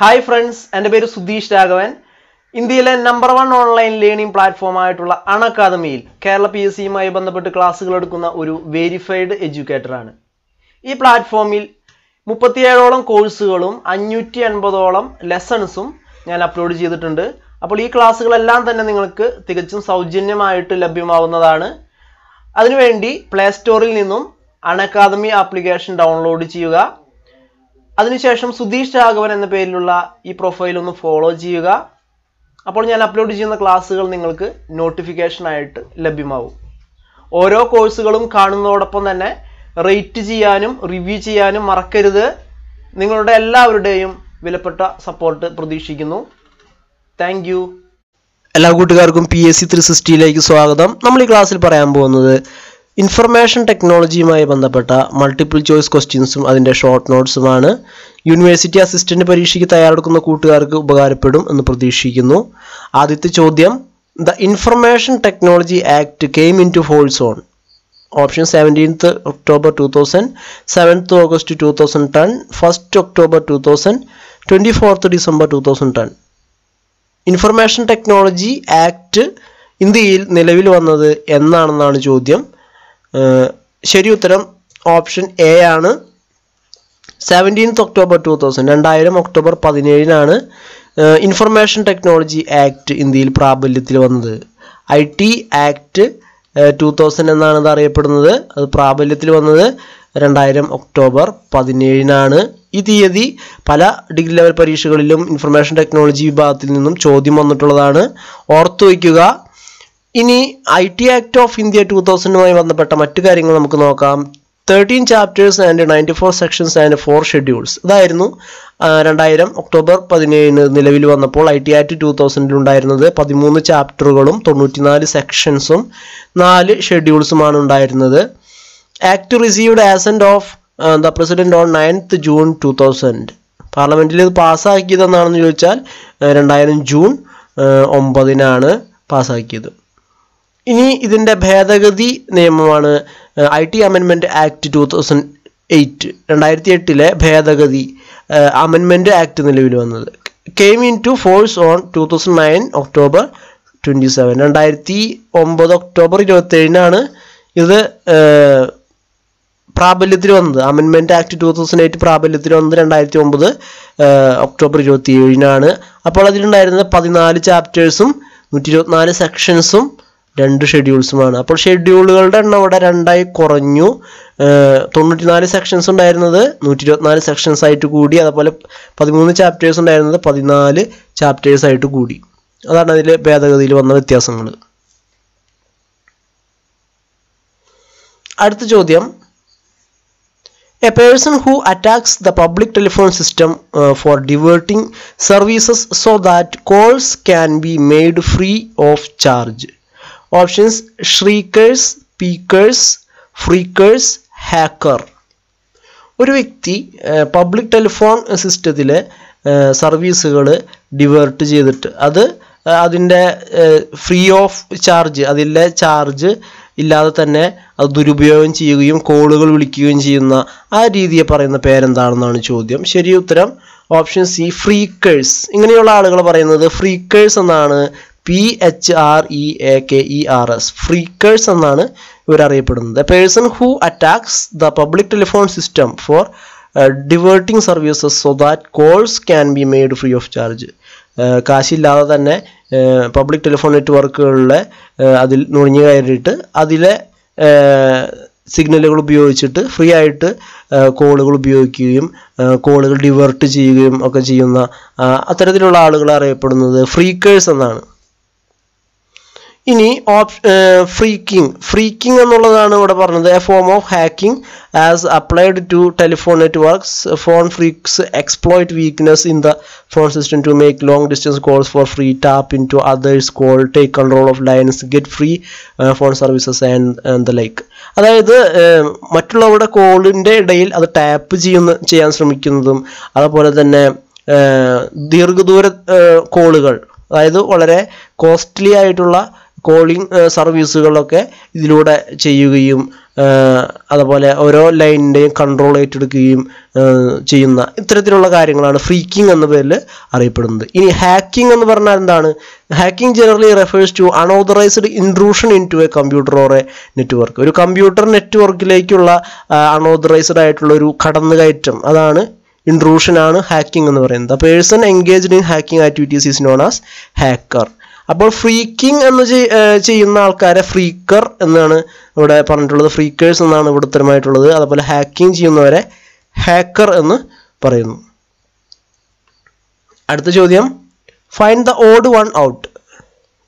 Hi friends എന്റെ പേര് സുധീഷ് രാഘവൻ. ഇന്ത്യയിലെ number one online learning platform ആയിട്ടുള്ള അൺ അക്കാദമിയിൽ കേരള പി എസ് സിയുമായി ബന്ധപ്പെട്ട് ക്ലാസ്സുകൾ എടുക്കുന്ന ഒരു വെരിഫൈഡ് എഡ്യൂക്കേറ്ററാണ് ഈ പ്ലാറ്റ്ഫോമിൽ മുപ്പത്തിയേഴോളം കോഴ്സുകളും അഞ്ഞൂറ്റി അൻപതോളം ലെസൺസും ഞാൻ അപ്ലോഡ് ചെയ്തിട്ടുണ്ട്. അപ്പോൾ ഈ ക്ലാസ്സുകളെല്ലാം തന്നെ നിങ്ങൾക്ക് തികച്ചും സൗജന്യമായിട്ട് ലഭ്യമാവുന്നതാണ്. അതിനുവേണ്ടി പ്ലേ സ്റ്റോറിൽ നിന്നും അൺ അക്കാദമി ആപ്ലിക്കേഷൻ ഡൗൺലോഡ് ചെയ്യുക. അതിനുശേഷം സുധീഷ് രാഘവൻ എന്ന പേരിലുള്ള ഈ പ്രൊഫൈൽ ഒന്ന് ഫോളോ ചെയ്യുക. അപ്പോൾ ഞാൻ അപ്ലോഡ് ചെയ്യുന്ന ക്ലാസ്സുകൾ നിങ്ങൾക്ക് നോട്ടിഫിക്കേഷൻ ആയിട്ട് ലഭ്യമാവും. ഓരോ കോഴ്സുകളും കാണുന്നതോടൊപ്പം തന്നെ റേറ്റ് ചെയ്യാനും റിവ്യൂ ചെയ്യാനും മറക്കരുത്. നിങ്ങളുടെ എല്ലാവരുടെയും വിലപ്പെട്ട സപ്പോർട്ട് പ്രതീക്ഷിക്കുന്നു. താങ്ക് എല്ലാ കൂട്ടുകാർക്കും പി എസ് സി ത്രീ സിക്സ്റ്റിയിലേക്ക് സ്വാഗതം. നമ്മൾ ഈ ക്ലാസ്സിൽ പറയാൻ പോകുന്നത് ഇൻഫർമേഷൻ ടെക്നോളജിയുമായി ബന്ധപ്പെട്ട മൾട്ടിപ്പിൾ ചോയ്സ് ക്വസ്റ്റ്യൻസും അതിന്റെ ഷോർട്ട് നോട്ട്സുമാണ് യൂണിവേഴ്സിറ്റി അസിസ്റ്റന്റ് പരീക്ഷയ്ക്ക് തയ്യാറെടുക്കുന്ന കൂട്ടുകാർക്ക് ഉപകാരപ്പെടും എന്ന് പ്രതീക്ഷിക്കുന്നു. ആദ്യത്തെ ചോദ്യം the information technology act came into force on option seventeenth October two thousand seventh August two thousand ten first October two thousand twenty fourth December two thousand ten information technology act ഇന്ത്യയിൽ നിലവിൽ വന്നത് എന്നാണെന്നാണ് ചോദ്യം. ശരി ഉത്തരം option A ആണ്. Seventeenth October two thousand രണ്ടായിരം October പതിനേഴിനാണ് ഇൻഫർമേഷൻ ടെക്നോളജി ആക്ട് ഇന്ത്യയിൽ പ്രാബല്യത്തിൽ വന്നത്. I T act two thousand എന്നാണ് ഇത് അറിയപ്പെടുന്നത്. അത് പ്രാബല്യത്തിൽ വന്നത് രണ്ടായിരം ഒക്ടോബർ പതിനേഴിനാണ്. ഈ തീയതി പല ഡിഗ്രി ലെവൽ പരീക്ഷകളിലും ഇൻഫർമേഷൻ ടെക്നോളജി വിഭാഗത്തിൽ നിന്നും ചോദ്യം വന്നിട്ടുള്ളതാണ്. ഓർത്തു വയ്ക്കുക ഇനി I T act of India two തൗസൻഡുമായി ബന്ധപ്പെട്ട മറ്റു കാര്യങ്ങൾ നമുക്ക് നോക്കാം. Thirteen chapters and ninety four sections and four schedules ഇതായിരുന്നു രണ്ടായിരം ഒക്ടോബർ പതിനേഴിന് നിലവിൽ വന്നപ്പോൾ ഐ ടി ആക്ട് ടൂ തൗസൻഡിലുണ്ടായിരുന്നത് പതിമൂന്ന് ചാപ്റ്ററുകളും തൊണ്ണൂറ്റിനാല് സെക്ഷൻസും നാല് ഷെഡ്യൂൾസുമാണ് ഉണ്ടായിരുന്നത്. Act received assent of the president on ninth June two thousand പാർലമെന്റിൽ ഇത് പാസ്സാക്കിയതെന്നാണെന്ന് ചോദിച്ചാൽ രണ്ടായിരം ജൂൺ ഒമ്പതിനാണ് പാസ്സാക്കിയത്. ഇനി ഇതിന്റെ ഭേദഗതി നിയമമാണ് ഐ ടി അമെൻമെന്റ് ആക്ട് ടു തൗസൻഡ് എയ്റ്റ് രണ്ടായിരത്തി എട്ടിലെ ഭേദഗതി അമെൻമെന്റ് ആക്ട് നിലവിൽ വന്നത്. Came into force on two thousand nine October twenty seven രണ്ടായിരത്തി ഒമ്പത് ഒക്ടോബർ ഇരുപത്തേഴിനാണ് ഇത് പ്രാബല്യത്തിൽ വന്നത്. അമെൻമെന്റ് ആക്ട് ടു തൗസൻഡ് എയ്റ്റ് പ്രാബല്യത്തിൽ വന്നത് രണ്ടായിരത്തി ഒമ്പത് ഒക്ടോബർ ഇരുപത്തി ഏഴിനാണ് അപ്പോൾ അതിലുണ്ടായിരുന്നത് പതിനാല് ചാപ്റ്റേഴ്സും നൂറ്റി ഇരുപത്തിനാല് സെക്ഷൻസും രണ്ട് ഷെഡ്യൂൾസുമാണ് അപ്പോൾ ഷെഡ്യൂളുകളുടെ എണ്ണം ഇവിടെ രണ്ടായി കുറഞ്ഞു. തൊണ്ണൂറ്റിനാല് സെക്ഷൻസ് ഉണ്ടായിരുന്നത് നൂറ്റി ഇരുപത്തിനാല് സെക്ഷൻസ് ആയിട്ട് കൂടി. അതുപോലെ പതിമൂന്ന് ചാപ്റ്റേഴ്സ് ഉണ്ടായിരുന്നത് പതിനാല് ചാപ്റ്റേഴ്സ് ആയിട്ട് കൂടി. അതാണ് അതിൽ ഭേദഗതിയിൽ വന്ന വ്യത്യാസങ്ങൾ. അടുത്ത ചോദ്യം. A person who attacks the public telephone system for diverting services so that calls can be made free of of charge. Shriekers speakers phreakers hacker ഒരു വ്യക്തി പബ്ലിക് ടെലിഫോൺ സിസ്റ്റത്തിലെ സർവീസുകൾ ഡിവേർട്ട് ചെയ്തിട്ട് അത് അതിന്റെ ഫ്രീ ഓഫ് ചാർജ് അതിലെ charge ഇല്ലാതെ തന്നെ അത് ദുരുപയോഗം ചെയ്യുകയും കോളുകൾ വിളിക്കുകയും ചെയ്യുന്ന ആ രീതിയെ പറയുന്ന പേരെന്താണെന്നാണ് ചോദ്യം ശരി ഉത്തരം ഓപ്ഷൻ സി ഫ്രീക്കേഴ്സ് ഇങ്ങനെയുള്ള ആളുകൾ പറയുന്നത് ഫ്രീക്കേഴ്സ് എന്നാണ് P H R E A K E R S phreakers എന്നാണ് a person who attacks the public telephone system for diverting services so that calls can be made free of charge കാശില്ലാതെ തന്നെ public telephone നെറ്റ്വർക്കുകളിലെ അതിൽ നുഴഞ്ഞു കയറിയിട്ട് അതിലെ സിഗ്നലുകൾ ഉപയോഗിച്ചിട്ട് free ആയിട്ട് കോളുകൾ ഉപയോഗിക്കുകയും കോളുകൾ ഡിവേർട്ട് ചെയ്യുകയും ഒക്കെ ചെയ്യുന്ന അത്തരത്തിലുള്ള ആളുകൾ അറിയപ്പെടുന്നത് ഫ്രീക്കേഴ്സ് എന്നാണ്. ഇനി ഓപ്ഷ ഫ്രീക്കിംഗ് ഫ്രീക്കിംഗ് എന്നുള്ളതാണ് ഇവിടെ പറഞ്ഞത്. A form of hacking as applied to telephone networks phone phreaks exploit weakness in the phone system to make long distance calls for free tap into others call take control of lines get free phone services and the like അതായത് മറ്റുള്ളവരുടെ കോളിന്റെ ഇടയിൽ അത് tap ചെയ്യുന്ന ചെയ്യാൻ ശ്രമിക്കുന്നതും അതുപോലെ തന്നെ ദീർഘദൂര കോളുകൾ അതായത് വളരെ കോസ്റ്റ്ലി ആയിട്ടുള്ള കോളിംഗ് സർവീസുകളൊക്കെ ഇതിലൂടെ ചെയ്യുകയും അതുപോലെ ഓരോ ലൈനിന്റെയും കൺട്രോൾ ഏറ്റെടുക്കുകയും ചെയ്യുന്ന ഇത്തരത്തിലുള്ള കാര്യങ്ങളാണ് ഫ്രീക്കിംഗ് എന്ന പേരിൽ അറിയപ്പെടുന്നത്. ഇനി ഹാക്കിംഗ് എന്ന് പറഞ്ഞാൽ എന്താണ്? Hacking generally refers to unauthorised intrusion into a computer or a network ഒരു കമ്പ്യൂട്ടർ നെറ്റ്വർക്കിലേക്കുള്ള അൺഓതറൈസ്ഡ് ആയിട്ടുള്ള ഒരു കടന്നുകയറ്റം അതാണ് ഇൻട്രൂഷൻ ആണ് ഹാക്കിംഗ് എന്ന് പറയുന്നത്. Person engaged in hacking activities is known as hacker അപ്പോൾ ഫ്രീക്കിംഗ് എന്ന് ചെയ്യുന്ന ആൾക്കാരെ ഫ്രീക്കർ എന്നാണ് ഇവിടെ പറഞ്ഞിട്ടുള്ളത്. ഫ്രീക്കേഴ്സ് എന്നാണ് ഇവിടെ ഉത്തരമായിട്ടുള്ളത്. അതുപോലെ ഹാക്കിംഗ് ചെയ്യുന്നവരെ ഹാക്കർ എന്ന് പറയുന്നു. അടുത്ത ചോദ്യം. Find the odd one out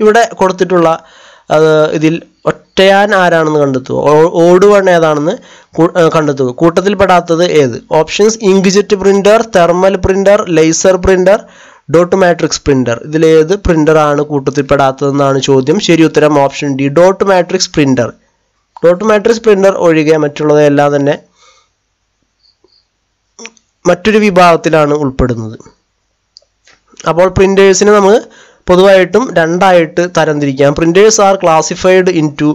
ഇവിടെ കൊടുത്തിട്ടുള്ള ഇതിൽ ഒറ്റയാൻ ആരാണെന്ന് കണ്ടെത്തുക. ഓട് വൺ ഏതാണെന്ന് കണ്ടെത്തുക. കൂട്ടത്തിൽപ്പെടാത്തത് ഏത്? Options inkjet printer thermal printer laser printer dot matrix printer printer ആണ് കൂട്ടത്തിൽപ്പെടാത്തതെന്നാണ് ചോദ്യം. ശരി ഉത്തരം option D dot matrix printer. Dot matrix printer ഒഴികെ മറ്റുള്ളതെല്ലാം തന്നെ മറ്റൊരു വിഭാഗത്തിലാണ് ഉൾപ്പെടുന്നത്. അപ്പോൾ പ്രിന്റേഴ്സിനെ നമ്മൾ പൊതുവായിട്ടും രണ്ടായിട്ട് തരംതിരിക്കാം. Printers are classified into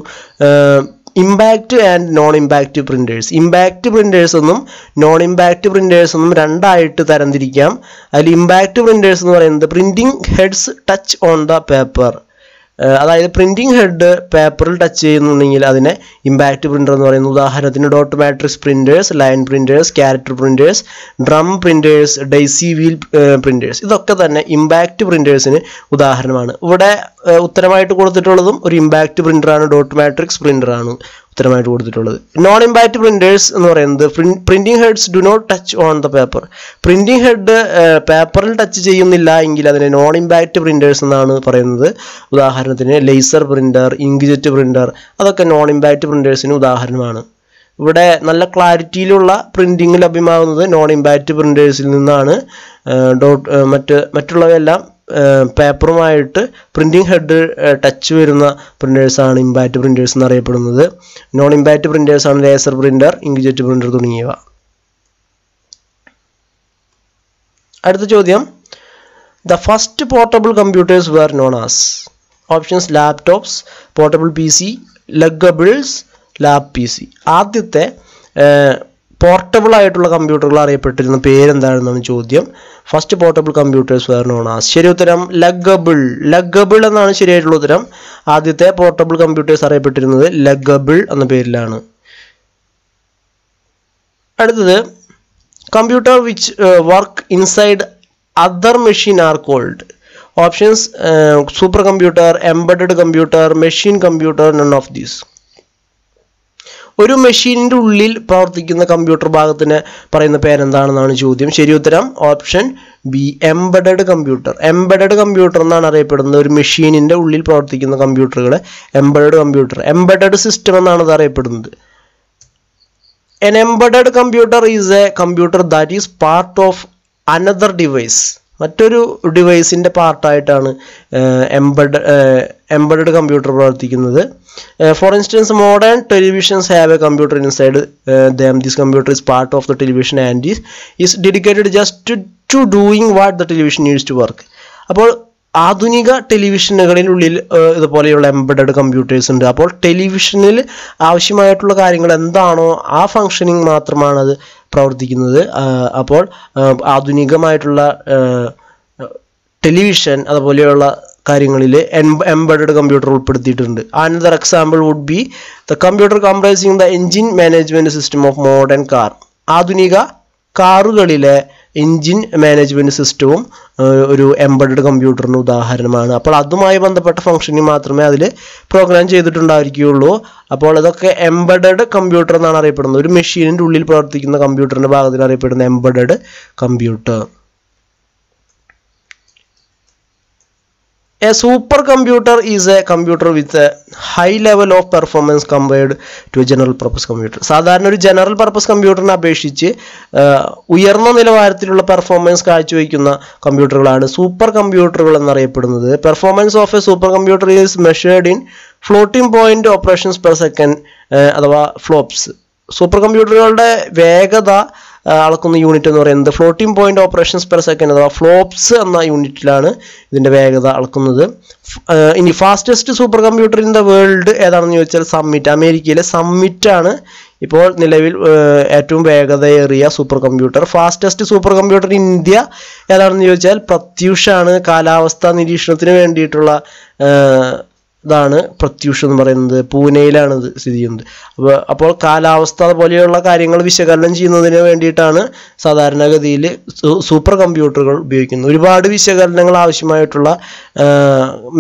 impact and non impact printers impact printers എന്നും നോൺ ഇമ്പാക്റ്റ് പ്രിന്റേഴ്സ് എന്നും രണ്ടായിട്ട് തരംതിരിക്കാം. അതിൽ ഇമ്പാക്റ്റ് പ്രിന്റേഴ്സ് എന്ന് പറയുന്നത് printing heads touch on the paper അതായത് പ്രിന്റിംഗ് ഹെഡ് പേപ്പറിൽ ടച്ച് ചെയ്യുന്നുണ്ടെങ്കിൽ അതിനെ ഇമ്പാക്റ്റ് പ്രിന്റർ എന്ന് പറയുന്നു. ഉദാഹരണത്തിന് dot matrix printers line printers character printers drum printers daisy wheel printers ഇതൊക്കെ തന്നെ ഇമ്പാക്റ്റ് പ്രിന്റേഴ്സിന് ഉദാഹരണമാണ്. ഇവിടെ ഉത്തരമായിട്ട് കൊടുത്തിട്ടുള്ളതും ഒരു ഇമ്പാക്റ്റ് പ്രിന്ററാണ് ഡോട്ട് മാട്രിക്സ് പ്രിന്ററാണ് ഉത്തരമായിട്ട് കൊടുത്തിട്ടുള്ളത്. നോൺ ഇമ്പാക്റ്റ് പ്രിന്റേഴ്സ് എന്ന് പറയുന്നത് printing heads do not touch on the paper printing head പേപ്പറിൽ ടച്ച് ചെയ്യുന്നില്ല എങ്കിൽ അതിനെ നോൺ ഇമ്പാക്റ്റ് പ്രിന്റേഴ്സ് എന്നാണ് പറയുന്നത്. ഉദാഹരണത്തിന് ലേസർ പ്രിന്റർ ഇങ്ക്ജെറ്റ് പ്രിന്റർ അതൊക്കെ നോൺ ഇമ്പാക്റ്റ് പ്രിന്റേഴ്സിന് ഉദാഹരണമാണ്. ഇവിടെ നല്ല ക്ലാരിറ്റിയിലുള്ള പ്രിന്റിംഗ് ലഭ്യമാകുന്നത് നോൺ ഇമ്പാക്റ്റ് പ്രിന്റേഴ്സിൽ നിന്നാണ് ഡോട്ട് മറ്റ് മറ്റുള്ളവയെല്ലാം പേപ്പറുമായിട്ട് പ്രിന്റിംഗ് ഹെഡ് ടച്ച് വരുന്ന പ്രിന്റേഴ്സാണ് ഇമ്പാക്റ്റ് പ്രിന്റേഴ്സ് എന്നറിയപ്പെടുന്നത്. നോൺ ഇമ്പാക്റ്റ് പ്രിന്റേഴ്സാണ് ലേസർ പ്രിന്റർ ഇങ്ക്ജെറ്റ് പ്രിന്റർ തുടങ്ങിയവ. അടുത്ത ചോദ്യം. The first portable computers were known as options laptops portable P C luggables lap P C ആദ്യത്തെ പോർട്ടബിൾ ആയിട്ടുള്ള കമ്പ്യൂട്ടറുകൾ അറിയപ്പെട്ടിരുന്ന പേരെന്താണെന്നാണ് ചോദ്യം. First portable computers were known ശരി ഉത്തരം ലഗബിൾ ലഗബിൾ എന്നാണ് ശരിയായിട്ടുള്ള ഉത്തരം. ആദ്യത്തെ പോർട്ടബിൾ കമ്പ്യൂട്ടേഴ്സ് അറിയപ്പെട്ടിരുന്നത് ലഗബിൾ എന്ന പേരിലാണ്. അടുത്തത് computer which work inside other machine are called options super computer embedded computer machine computer none of these ഒരു മെഷീനിന്റെ ഉള്ളിൽ പ്രവർത്തിക്കുന്ന കമ്പ്യൂട്ടർ ഭാഗത്തിന് പറയുന്ന പേരെന്താണെന്നാണ് ചോദ്യം. ശരി ഉത്തരം option B embedded computer. Embedded computer എന്നാണ് അറിയപ്പെടുന്നത്. ഒരു മെഷീനിന്റെ ഉള്ളിൽ പ്രവർത്തിക്കുന്ന കമ്പ്യൂട്ടറുകൾ എംബഡഡ് കമ്പ്യൂട്ടർ. എംബഡഡ് സിസ്റ്റം എന്നാണ് ഇത് അറിയപ്പെടുന്നത്. An embedded computer is a computer that is part of another device. മറ്റൊരു ഡിവൈസിന്റെ പാർട്ടായിട്ടാണ് എംബഡ് എംബഡഡ് കമ്പ്യൂട്ടർ പ്രവർത്തിക്കുന്നത്. For instance modern televisions have a computer inside them this computer is part of the television and is is dedicated just to doing what the television use to work അപ്പോൾ ആധുനിക ടെലിവിഷനുകളിലുള്ളിൽ ഇതുപോലെയുള്ള embedded computers ഉണ്ട്. അപ്പോൾ ടെലിവിഷനിൽ ആവശ്യമായിട്ടുള്ള കാര്യങ്ങൾ എന്താണോ ആ ഫങ്ഷനിങ് മാത്രമാണ് അത് പ്രവർത്തിക്കുന്നത്. അപ്പോൾ ആധുനികമായിട്ടുള്ള ടെലിവിഷൻ അതുപോലെയുള്ള കാര്യങ്ങളിൽ എംബഡഡ് കമ്പ്യൂട്ടർ ഉൾപ്പെടുത്തിയിട്ടുണ്ട്. Another example would be the computer comprising the engine management system of modern car ആധുനിക കാറുകളിലെ എൻജിൻ മാനേജ്മെന്റ് സിസ്റ്റവും ഒരു എംബഡഡ് കമ്പ്യൂട്ടറിന് ഉദാഹരണമാണ്. അപ്പോൾ അതുമായി ബന്ധപ്പെട്ട ഫംഗ്ഷനിൽ മാത്രമേ അതിൽ പ്രോഗ്രാം ചെയ്തിട്ടുണ്ടായിരിക്കുകയുള്ളൂ. അപ്പോൾ ഇതൊക്കെ എംബഡഡ് കമ്പ്യൂട്ടർ എന്നാണ് അറിയപ്പെടുന്നത്. ഒരു മെഷീനിന്റെ ഉള്ളിൽ പ്രവർത്തിക്കുന്ന കമ്പ്യൂട്ടറിന്റെ ഭാഗത്തിൽ അറിയപ്പെടുന്ന embedded computer A super computer is a computer with a high level of performance compared to general purpose computer സാധാരണ ഒരു ജനറൽ പർപ്പസ് കമ്പ്യൂട്ടറിനെ അപേക്ഷിച്ച് ഉയർന്ന നിലവാരത്തിലുള്ള പെർഫോമൻസ് കാഴ്ചവെക്കുന്ന കമ്പ്യൂട്ടറുകളാണ് സൂപ്പർ കമ്പ്യൂട്ടറുകൾ എന്നറിയപ്പെടുന്നത്. Performance of a super computer is measured in floating point operations per second അഥവാ flops super കമ്പ്യൂട്ടറുകളുടെ വേഗത അളക്കുന്ന യൂണിറ്റ് എന്ന് പറയുന്നത് floating point operations per second അഥവാ ഫ്ലോപ്സ് എന്ന യൂണിറ്റിലാണ് ഇതിന്റെ വേഗത അളക്കുന്നത്. ഇനി fastest super computer in the world ഏതാണെന്ന് ചോദിച്ചാൽ സമ്മിറ്റ് അമേരിക്കയിലെ സമ്മിറ്റ് ആണ് ഇപ്പോൾ നിലവിൽ ഏറ്റവും വേഗതയേറിയ super computer fastest super computer India ഏതാണെന്ന് ചോദിച്ചാൽ പ്രത്യൂഷാണ്. കാലാവസ്ഥാ നിരീക്ഷണത്തിന് വേണ്ടിയിട്ടുള്ള ഇതാണ് പ്രത്യൂഷ് എന്ന് പറയുന്നത്. പൂനെയിലാണ് ഇത് സ്ഥിതി ചെയ്യുന്നത്. അപ്പോൾ അപ്പോൾ കാലാവസ്ഥ പോലെയുള്ള കാര്യങ്ങൾ വിശകലനം ചെയ്യുന്നതിന് വേണ്ടിയിട്ടാണ് സാധാരണഗതിയിൽ സൂപ്പർ കമ്പ്യൂട്ടറുകൾ ഉപയോഗിക്കുന്നത്. ഒരുപാട് വിശകലനങ്ങൾ ആവശ്യമായിട്ടുള്ള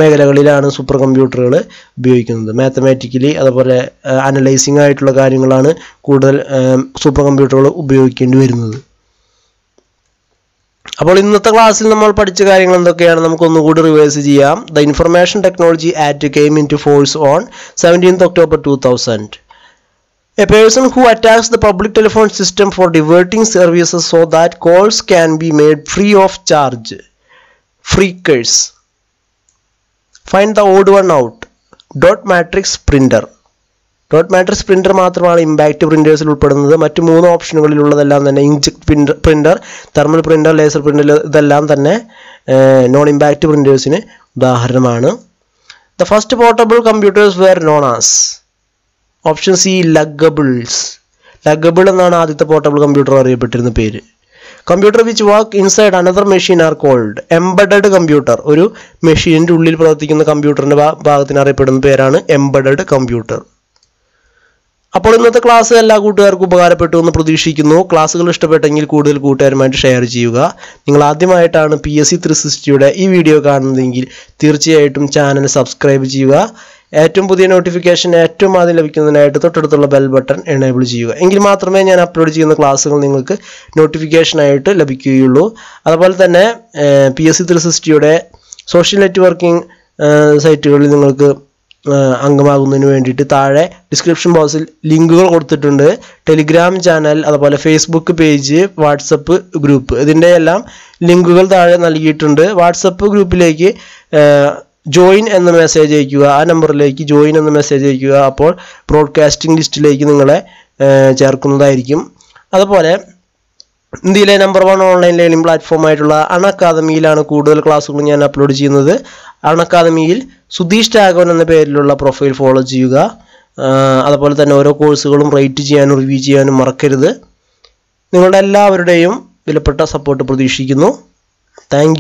മേഖലകളിലാണ് സൂപ്പർ കമ്പ്യൂട്ടറുകൾ ഉപയോഗിക്കുന്നത്. മാത്തമാറ്റിക്കലി അതുപോലെ അനലൈസിങ് ആയിട്ടുള്ള കാര്യങ്ങളാണ് കൂടുതൽ സൂപ്പർ കമ്പ്യൂട്ടറുകൾ ഉപയോഗിക്കേണ്ടി വരുന്നത്. അപ്പോൾ ഇന്നത്തെ ക്ലാസ്സിൽ നമ്മൾ പഠിച്ച കാര്യങ്ങൾ എന്തൊക്കെയാണ്? നമുക്ക് ഒന്നുകൂടി റിവേഴ്സ് ചെയ്യാം. The information technology act came in to force on seventeenth October two thousand a person who attacks the public telephone system for diverting services so that calls can be made free of charge freakers find the odd one out dot matrix printer dot matrix printer മാത്രമാണ് impact പ്രിന്റേഴ്സിൽ ഉൾപ്പെടുന്നത്. മറ്റ് മൂന്ന് ഓപ്ഷനുകളിലുള്ളതെല്ലാം തന്നെ inkjet printer printer thermal printer laser printer ഇതെല്ലാം തന്നെ non impact പ്രിന്റേഴ്സിന് ഉദാഹരണമാണ്. The first portable computers were known as option C luggables luggable എന്നാണ് ആദ്യത്തെ പോർട്ടബിൾ കമ്പ്യൂട്ടർ അറിയപ്പെട്ടിരുന്ന പേര്. Computer which work inside another machine are called embedded computer ഒരു മെഷീനിന്റെ ഉള്ളിൽ പ്രവർത്തിക്കുന്ന കമ്പ്യൂട്ടറിന്റെ ഭാഗത്തിന് അറിയപ്പെടുന്ന പേരാണ് എംബഡഡ് കമ്പ്യൂട്ടർ അപ്പോൾ ഇന്നത്തെ ക്ലാസ് എല്ലാ കൂട്ടുകാർക്കും ഉപകാരപ്പെട്ടു എന്ന് പ്രതീക്ഷിക്കുന്നു. ക്ലാസ്സുകൾ ഇഷ്ടപ്പെട്ടെങ്കിൽ കൂടുതൽ കൂട്ടുകാരുമായിട്ട് ഷെയർ ചെയ്യുക. നിങ്ങൾ ആദ്യമായിട്ടാണ് പി എസ് സി ത്രീ സിക്സ്റ്റിയുടെ ഈ വീഡിയോ കാണുന്നതെങ്കിൽ തീർച്ചയായിട്ടും ചാനൽ സബ്സ്ക്രൈബ് ചെയ്യുക. ഏറ്റവും പുതിയ നോട്ടിഫിക്കേഷൻ ഏറ്റവും ആദ്യം ലഭിക്കുന്നതിനായിട്ട് തൊട്ടടുത്തുള്ള ബെൽ ബട്ടൺ എനേബിൾ ചെയ്യുക. എങ്കിൽ മാത്രമേ ഞാൻ അപ്ലോഡ് ചെയ്യുന്ന ക്ലാസ്സുകൾ നിങ്ങൾക്ക് നോട്ടിഫിക്കേഷനായിട്ട് ലഭിക്കുകയുള്ളൂ. അതുപോലെ തന്നെ പി എസ് സി ത്രീ സിക്സ്റ്റിയുടെ സോഷ്യൽ നെറ്റ്വർക്കിംഗ് സൈറ്റുകളിൽ നിങ്ങൾക്ക് അംഗമാകുന്നതിന് വേണ്ടിയിട്ട് താഴെ ഡിസ്ക്രിപ്ഷൻ ബോക്സിൽ ലിങ്കുകൾ കൊടുത്തിട്ടുണ്ട്. ടെലിഗ്രാം ചാനൽ അതുപോലെ ഫേസ്ബുക്ക് പേജ് വാട്സപ്പ് ഗ്രൂപ്പ് ഇതിന്റെ എല്ലാം ലിങ്കുകൾ താഴെ നൽകിയിട്ടുണ്ട്. വാട്സപ്പ് ഗ്രൂപ്പിലേക്ക് ജോയിൻ എന്ന മെസ്സേജ് അയക്കുക ആ നമ്പറിലേക്ക് ജോയിൻ എന്ന മെസ്സേജ് അയക്കുക അപ്പോൾ ബ്രോഡ്കാസ്റ്റിംഗ് ലിസ്റ്റിലേക്ക് നിങ്ങളെ ചേർക്കുന്നതായിരിക്കും. അതുപോലെ ഇന്ത്യയിലെ നമ്പർ വൺ ഓൺലൈൻ ലേണിംഗ് പ്ലാറ്റ്ഫോമായിട്ടുള്ള അൺ അക്കാദമിയിലാണ് കൂടുതൽ ക്ലാസ്സുകൾ ഞാൻ അപ്ലോഡ് ചെയ്യുന്നത്. അൺ അക്കാദമിയിൽ സുധീഷ് രാഘവൻ എന്ന പേരിലുള്ള പ്രൊഫൈൽ ഫോളോ ചെയ്യുക. അതുപോലെ തന്നെ ഓരോ കോഴ്സുകളും റേറ്റ് ചെയ്യാനും റിവ്യൂ ചെയ്യാനും മറക്കരുത്. നിങ്ങളുടെ എല്ലാവരുടെയും വിലപ്പെട്ട സപ്പോർട്ട് പ്രതീക്ഷിക്കുന്നു. താങ്ക്